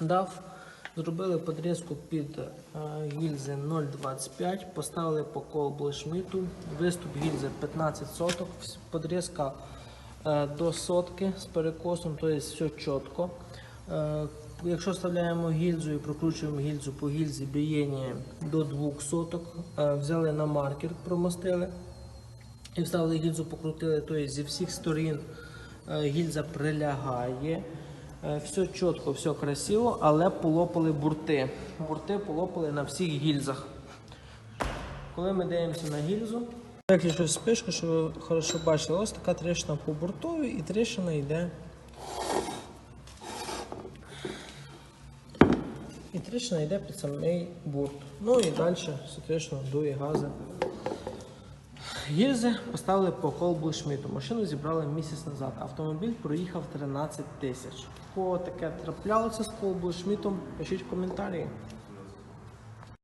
дав. Зробили подрізку під е, гільзи 0,25, поставили по колбу шміту, виступ гільзи 15 соток, подрізка е, до сотки з перекосом, тобто все чітко. Е, Якщо вставляємо гільзу і прокручуємо гільзу по гільзі бієння до 2 соток, взяли на маркер, промостили і вставили гільзу, покрутили, тобто зі всіх сторін гільза прилягає. Е, Все чітко, все красиво, але полопали бурти. Бурти полопали на всіх гільзах. Коли ми дивимося на гільзу, виключив спишку, щоб ви хорошо бачили, ось така тріщина по бортові і тріщина йде. І тріщина йде під самий бурт. Ну і далі, соответственно, дує гази. Гільзи поставили по колбу Шміту. Машину зібрали місяць назад. Автомобіль проїхав 13 тисяч. Кого таке траплялося з колбою Шмітом, пишіть в коментарі.